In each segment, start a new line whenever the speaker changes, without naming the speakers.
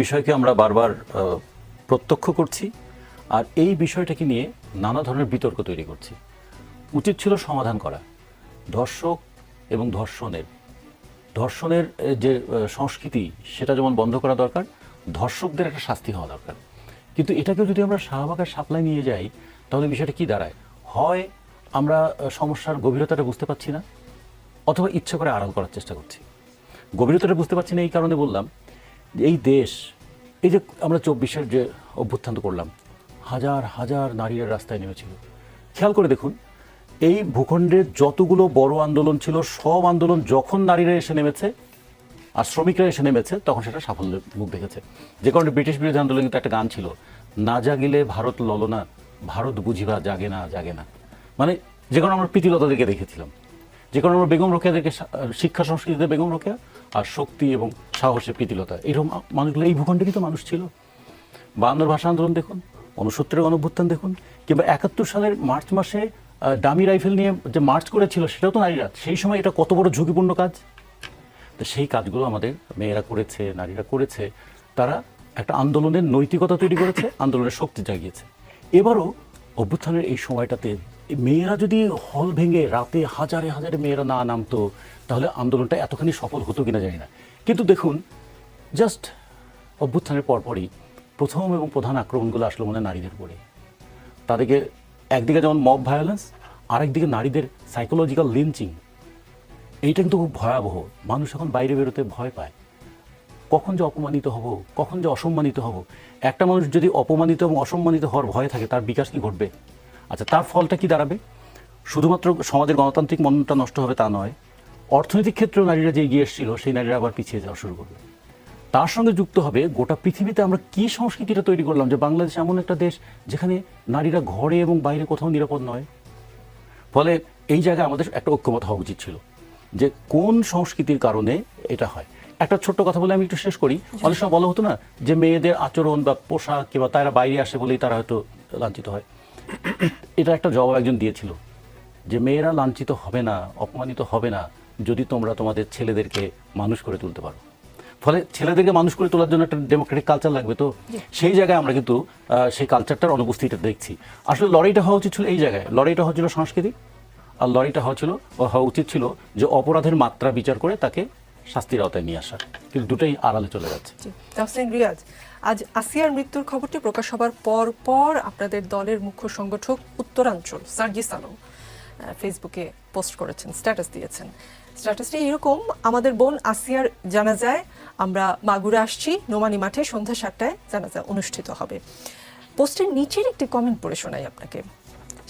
বিষয়কে আমরা বারবার প্রত্যক্ষ করছি আর এই বিষয়টাকে নিয়ে নানা ধরনের বিতর্ক তৈরি করছি। উচিত ছিল সমাধান করা। ধর্ষক এবং ধর্ষণের ধর্ষণের যে সংস্কৃতি, সেটা যেমন বন্ধ করা দরকার, ধর্ষকদের একটা শাস্তি হওয়া দরকার। কিন্তু এটাকেও যদি আমরা শাহবাগের সাপ্লাই নিয়ে যাই, তাহলে বিষয়টা কি দাঁড়ায়? হয় আমরা সমস্যার গভীরতাটা বুঝতে পারছি না, অথবা ইচ্ছে করে আড়াল করার চেষ্টা করছি। গভীরতাটা বুঝতে পারছি না এই কারণে বললাম এই দেশ, এই যে আমরা চব্বিশের যে অভ্যুত্থান করলাম, হাজার হাজার নারীরা রাস্তায় নেমেছিল। খেয়াল করে দেখুন, এই ভূখণ্ডের যতগুলো বড় আন্দোলন ছিল, সব আন্দোলন যখন নারীরা এসে নেমেছে আর শ্রমিকরা এসে নেমেছে, তখন সেটা সাফল্যের মুখ দেখেছে। যে কারণে ব্রিটিশ বিরোধী আন্দোলন কিন্তু একটা গান ছিল, না জাগিলে ভারত ললনা ভারত বুঝিবা জাগে না জাগে না। মানে যে কারণে আমরা প্রীতিলতাদেরকে দেখেছিলাম। যে কারণে আমরা বেগম রোকেয়াদেরকে শিক্ষা সংস্কৃতিতে বেগম রোকেয়া আর শক্তি এবং সাহসে প্রীতিলতা। এরকম মানুষগুলো, এই ভূখণ্ডে কিন্তু মানুষ ছিল। বায়ান্নর ভাষা আন্দোলন দেখুন উনসত্তরের গণভ্যুত্থান দেখুন, কিংবা একাত্তর সালের মার্চ মাসে ডামি রাইফেল নিয়ে যে মার্চ করেছিল, সেটাও তো নারীরা সেই সময় এটা কত বড় ঝুঁকিপূর্ণ কাজ। তো সেই কাজগুলো আমাদের মেয়েরা করেছে, নারীরা করেছে। তারা একটা আন্দোলনের নৈতিকতা তৈরি করেছে, আন্দোলনের শক্তি জাগিয়েছে। এবারও অভ্যুত্থানের এই সময়টাতে মেয়েরা যদি হল ভেঙে রাতে হাজারে হাজারে মেয়েরা না নামতো, তাহলে আন্দোলনটা এতখানি সফল হতো কিনা জানি না। কিন্তু দেখুন জাস্ট অভ্যুত্থানের পরপরই প্রথম এবং প্রধান আক্রমণগুলো আসলো মনে নারীদের উপরে। তাদেরকে একদিকে যেমন মব ভায়োলেন্স আরেকদিকে নারীদের সাইকোলজিক্যাল লিঞ্চিং এইটা কিন্তু খুব ভয়াবহ। মানুষ এখন বাইরে বেরোতে ভয় পায়। কখন যে অপমানিত হব, কখন যে অসম্মানিত হব। একটা মানুষ যদি অপমানিত এবং অসম্মানিত হওয়ার ভয় থাকে, তার বিকাশ কি ঘটবে? আচ্ছা তার ফলটা কি দাঁড়াবে? শুধুমাত্র সমাজের গণতান্ত্রিক মনটা নষ্ট হবে তা নয়, অর্থনৈতিক ক্ষেত্রেও নারীরা যে এগিয়ে এসেছিল, সেই নারীরা আবার পিছিয়ে যাওয়া শুরু করবে। তার সঙ্গে যুক্ত হবে গোটা পৃথিবীতে আমরা কি সংস্কৃতিটা তৈরি করলাম যে বাংলাদেশ এমন একটা দেশ যেখানে নারীরা ঘরে এবং বাইরে কোথাও নিরাপদ নয়? ফলে এই জায়গায় আমাদের একটা ঐক্যমত হওয়া উচিত ছিল যে কোন সংস্কৃতির কারণে এটা হয়। একটা ছোট্ট কথা বলে আমি একটু শেষ করি। অনেক সময় বলা হতো না যে মেয়েদের আচরণ বা পোশাক কিংবা তারা বাইরে আসে বলেই তারা হয়তো লাঞ্ছিত হয়। এটা একটা জবাব একজন দিয়েছিল যে মেয়েরা লাঞ্ছিত হবে না অপমানিত হবে না যদি তোমরা তোমাদের ছেলেদেরকে মানুষ করে তুলতে পারো। ফলে ছেলেদেরকে মানুষ করে তোলার জন্য একটা ডেমোক্রেটিক কালচার লাগবে তো? সেই জায়গায় আমরা কিন্তু সেই কালচারটার অনুপস্থিতিটা দেখছি। আসলে লড়াইটা হওয়া উচিত ছিল এই জায়গায়। লড়াইটা হচ্ছিল সাংস্কৃতিক আর লড়াইটা হওয়া ছিল হওয়া উচিত ছিল যে অপরাধের মাত্রা বিচার করে তাকে শাস্তির আওতায় নিয়ে আসা কিন্তু দুটোই আড়ালে চলে যাচ্ছে।
আজ আসিয়ার মৃত্যুর খবরটি প্রকাশ হবার পর পর আপনাদের দলের মুখ্য সংগঠক উত্তরাঞ্চল সার্জিস আলম ফেসবুকে পোস্ট করেছেন, স্ট্যাটাস দিয়েছেন। স্ট্যাটাসটি এরকম আমাদের বোন আসিয়ার জানাজায় আমরা মাগুরে আসছি, নোমানি মাঠে সন্ধ্যা সাতটায় জানাজা অনুষ্ঠিত হবে। পোস্টের নিচের একটি কমেন্ট পড়ে শোনাই আপনাকে।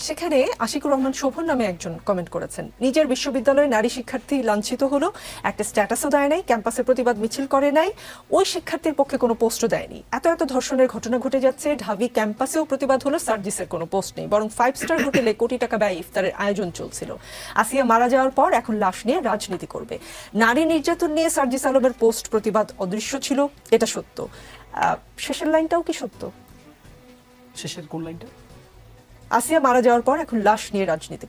সেখানে আশিকুর রহমান শোভন নামে একজন কমেন্ট করেছেন। নিজের বিশ্ববিদ্যালয়ে নারী শিক্ষার্থী লাঞ্ছিত হলো, একটা স্ট্যাটাসও দেয় নাই, ক্যাম্পাসে প্রতিবাদ মিছিল করে নাই, ওই শিক্ষার্থীর পক্ষে কোনো পোস্টও দেয়নি। এত এত ধর্ষণের ঘটনা ঘটে যাচ্ছে, ঢাবি ক্যাম্পাসেও প্রতিবাদ হলো, সার্জিসের কোনো পোস্ট নেই, বরং ফাইভ স্টার হোটেলে কোটি টাকা ব্যয় ইফতারের আয়োজন চলছিল। আসিয়া মারা যাওয়ার পর এখন লাশ নিয়ে রাজনীতি করবে। নারী নির্যাতন নিয়ে সার্জিস আলমের পোস্ট প্রতিবাদ অদৃশ্য ছিল, এটা সত্য। শেষের লাইনটাও কি সত্য?
শেষের কোন লাইনটা
আসিয়া মারা যাওয়ার পর এখন লাশ নিয়ে রাজনীতি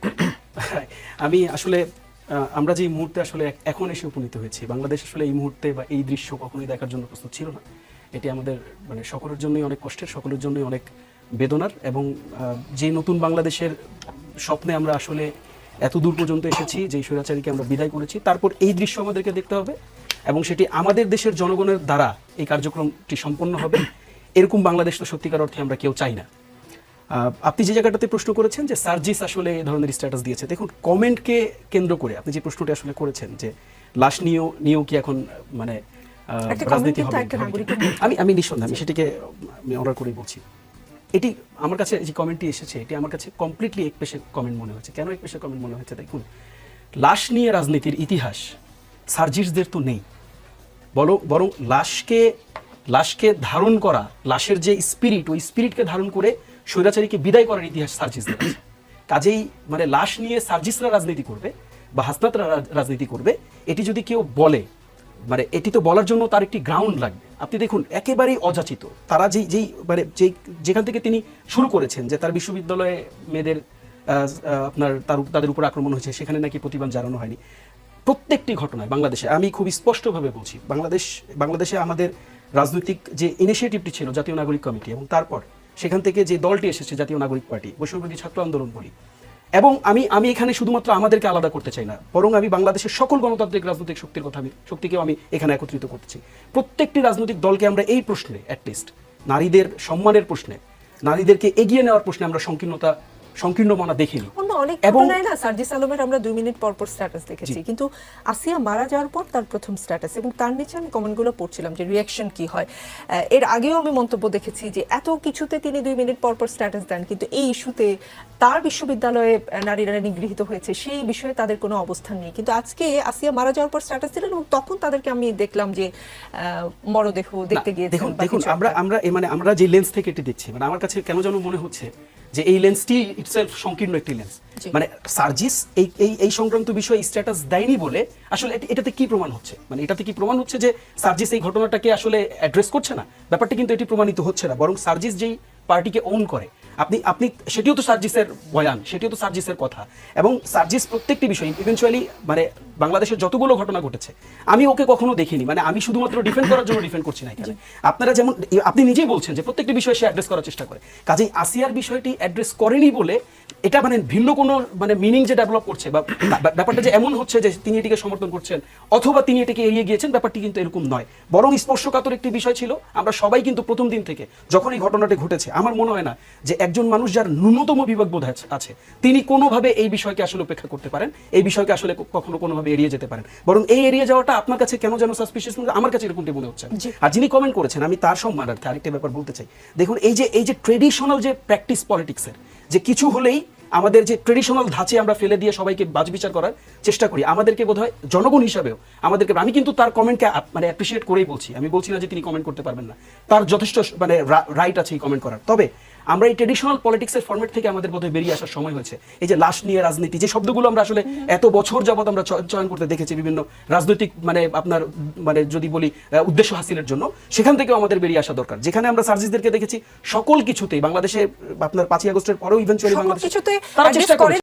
আমি আসলে আমরা যে মুহূর্তে আসলে এখন এসে উপনীত হয়েছি, বাংলাদেশ আসলে এই মুহূর্তে বা এই দৃশ্য কখনোই দেখার জন্য প্রস্তুত ছিল না। এটি আমাদের মানে সকলের জন্যই অনেক কষ্টের, সকলের জন্যই অনেক বেদনার এবং যে নতুন বাংলাদেশের স্বপ্নে আমরা আসলে এত দূর পর্যন্ত এসেছি, যে স্বৈরাচারীকে আমরা বিদায় করেছি, তারপর এই দৃশ্য আমাদেরকে দেখতে হবে এবং সেটি আমাদের দেশের জনগণের দ্বারা এই কার্যক্রমটি সম্পন্ন হবে। এরকম বাংলাদেশ তো সত্যিকার অর্থে আমরা কেউ চাই না। আপনি যে জায়গাটাতে প্রশ্ন করেছেন যে সার্জিস আসলে এই ধরনের স্ট্যাটাস দিয়েছে দেখুন কমেন্টকে কেন্দ্র করে আপনি যে প্রশ্নটি আসলে করেছেন যে লাশ নিয়েও নিয়েও কি এখন মানে রাজনীতি হবে। আমি আমি নিঃসন্দেহ আমি সেটিকে আমি অর্ডার করেই বলছি। এটি আমার কাছে যে কমেন্টটি এসেছে এটি আমার কাছে কমপ্লিটলি এক পেশের কমেন্ট মনে হয়েছে। কেন এক পেশের কমেন্ট মনে হয়েছে? দেখুন লাশ নিয়ে রাজনীতির ইতিহাস সার্জিসদের তো নেই। বলো বরং লাশকে লাশকে ধারণ করা লাশের যে স্পিরিট ওই স্পিরিটকে ধারণ করে স্বৈরাচারীকে বিদায় করার ইতিহাস সার্জিসদের আছে। কাজেই মানে লাশ নিয়ে সার্জিসরা রাজনীতি করবে বা হাসনাতরা রাজনীতি করবে, এটি যদি কেউ বলে মানে এটি তো বলার জন্য তার একটি গ্রাউন্ড লাগবে। আপনি দেখুন, একেবারেই অযাচিত। তারা যেই যেই মানে যেই যেখান থেকে তিনি শুরু করেছেন যে তার বিশ্ববিদ্যালয়ে মেয়েদের আপনার তার তাদের উপর আক্রমণ হয়েছে, সেখানে নাকি প্রতিবাদ জানানো হয়নি। প্রত্যেকটি ঘটনায় বাংলাদেশে, আমি খুব স্পষ্টভাবে বলছি, বাংলাদেশ বাংলাদেশে আমাদের রাজনৈতিক যে ইনিশিয়েটিভটি ছিল জাতীয় নাগরিক কমিটি এবং তারপর সেখান থেকে যে দলটি এসেছে, জাতীয় নাগরিক পার্টি, বৈষম্যবিরোধী ছাত্র আন্দোলন বলি। এবং আমি আমি এখানে শুধুমাত্র আমাদেরকে আলাদা করতে চাই না, বরং আমি বাংলাদেশের সকল গণতান্ত্রিক রাজনৈতিক শক্তির কথা আমি, শক্তিকেও আমি এখানে একত্রিত করতেছি প্রত্যেকটি রাজনৈতিক দলকে আমরা এই প্রশ্নে অ্যাটলিস্ট নারীদের সম্মানের প্রশ্নে, নারীদেরকে এগিয়ে নেওয়ার প্রশ্নে আমরা সংকীর্ণতা সংকীর্ণ মনা দেখিনি।
অনেক ঘটনায় না সার্জিস আলমের আমরা দুই মিনিট পর পর স্ট্যাটাস দেখেছি। কিন্তু আসিয়া মারা যাওয়ার পর তার প্রথম স্ট্যাটাস এবং তার নিচে আমি কমেন্টগুলো পড়ছিলাম যে রিয়াকশন কি হয়। এর আগেও আমি মন্তব্য দেখেছি যে এত কিছুতে তিনি দুই মিনিট পর পর স্ট্যাটাস দেন কিন্তু এই ইস্যুতে তার বিশ্ববিদ্যালয়ে নারীরা নিগৃহীত হয়েছে সেই বিষয়ে তাদের কোনো অবস্থান নেই। কিন্তু আজকে আসিয়া মারা যাওয়ার পর স্ট্যাটাস দিলেন এবং তখন তাদেরকে আমি দেখলাম যে মরদেহ দেখতে গিয়েছেন
দেখুন দেখুন আমরা আমরা মানে আমরা যে লেন্স থেকে এটি দেখছি মানে আমার কাছে কেন যেন মনে হচ্ছে যে এই লেন্সটি ইটসেলফ সংকীর্ণ একটি লেন্স। মানে সার্জিস এই এই এই সংক্রান্ত বিষয়ে স্ট্যাটাস দেয়নি বলে আসলে এটাতে কি প্রমাণ হচ্ছে? মানে এটাতে কি প্রমাণ হচ্ছে যে সার্জিস এই ঘটনাটাকে আসলে অ্যাড্রেস করছে না? ব্যাপারটা কিন্তু এটি প্রমাণিত হচ্ছে না, বরং সার্জিস যেই পার্টিকে ওন করে, আপনি আপনি, সেটিও তো সার্জিসের বয়ান, সেটিও তো সার্জিসের কথা। এবং সার্জিস প্রত্যেকটি বিষয় ইভেনচুয়ালি মানে বাংলাদেশের যতগুলো ঘটনা ঘটেছে আমি ওকে কখনো দেখিনি। মানে আমি শুধুমাত্র ডিফেন্ড করার জন্য ডিফেন্ড করছি না এখানে। আপনারা যেমন আপনি নিজেই বলছেন যে প্রত্যেকটি বিষয় সে অ্যাড্রেস করার চেষ্টা করে। কাজেই আসিয়ার বিষয়টি অ্যাড্রেস করেনি বলে এটা মানে ভিন্ন কোনো মানে মিনিং যে ডেভেলপ করছে বা ব্যাপারটা যে এমন হচ্ছে যে তিনি এটিকে সমর্থন করছেন অথবা তিনি এটিকে এড়িয়ে গিয়েছেন ব্যাপারটি কিন্তু এরকম নয়। বরং স্পর্শকাতর একটি বিষয় ছিল আমরা সবাই কিন্তু প্রথম দিন থেকে যখন এই ঘটনাটি ঘটেছে আমার মনে হয় না যে একজন মানুষ যার ন্যূনতম বিবেকবোধ আছে তিনি কোনোভাবে এই বিষয়কে আসলে উপেক্ষা করতে পারেন। এই বিষয়কে আসলে কখনো কোনোভাবে এড়িয়ে যেতে পারেন। বরং এই এড়িয়ে যাওয়াটা আপনার কাছে কেন যেন সাসপিশিয়াস আমার কাছে এরকমটি মনে হচ্ছে। আর যিনি কমেন্ট করেছেন আমি তার সম্মানার্থে আরেকটা ব্যাপার বলতে চাই। দেখুন এই যে এই যে ট্রেডিশনাল যে প্র্যাকটিস পলিটিক্সের যে কিছু হলেই আমাদের যে ট্রেডিশনাল ধাঁচে আমরা ফেলে দিয়ে সবাইকে বাজবিচার করার চেষ্টা করি আমাদেরকে বোধহয় জনগণ হিসাবেও আমাদেরকে আমি কিন্তু তার কমেন্টকে মানে অ্যাপ্রিসিয়েট করেই বলছি। আমি বলছি না যে তিনি কমেন্ট করতে পারবেন না। তার যথেষ্ট মানে রাইট আছে এই কমেন্ট করার। তবে আমরা এই ট্রেডিশনাল পলিটিক্সের ফর্মেট থেকে আমাদের বোধহয় বেরিয়ে আসার সময় হয়েছে। এই যে লাশ নিয়ে রাজনীতি যে শব্দগুলো আমরা আসলে এত বছর যাবত আমরা চয়ন করতে দেখেছি বিভিন্ন রাজনৈতিক মানে আপনার মানে যদি বলি উদ্দেশ্য হাসিলের জন্য সেখান থেকেও আমাদের বেরিয়ে আসা দরকার। যেখানে আমরা সার্জিসদেরকে দেখেছি সকল কিছুতেই বাংলাদেশে আপনার পাঁচই আগস্টের পরেও
ইভেন্টুয়ালি
বাংলাদেশ তারা চেষ্টা করে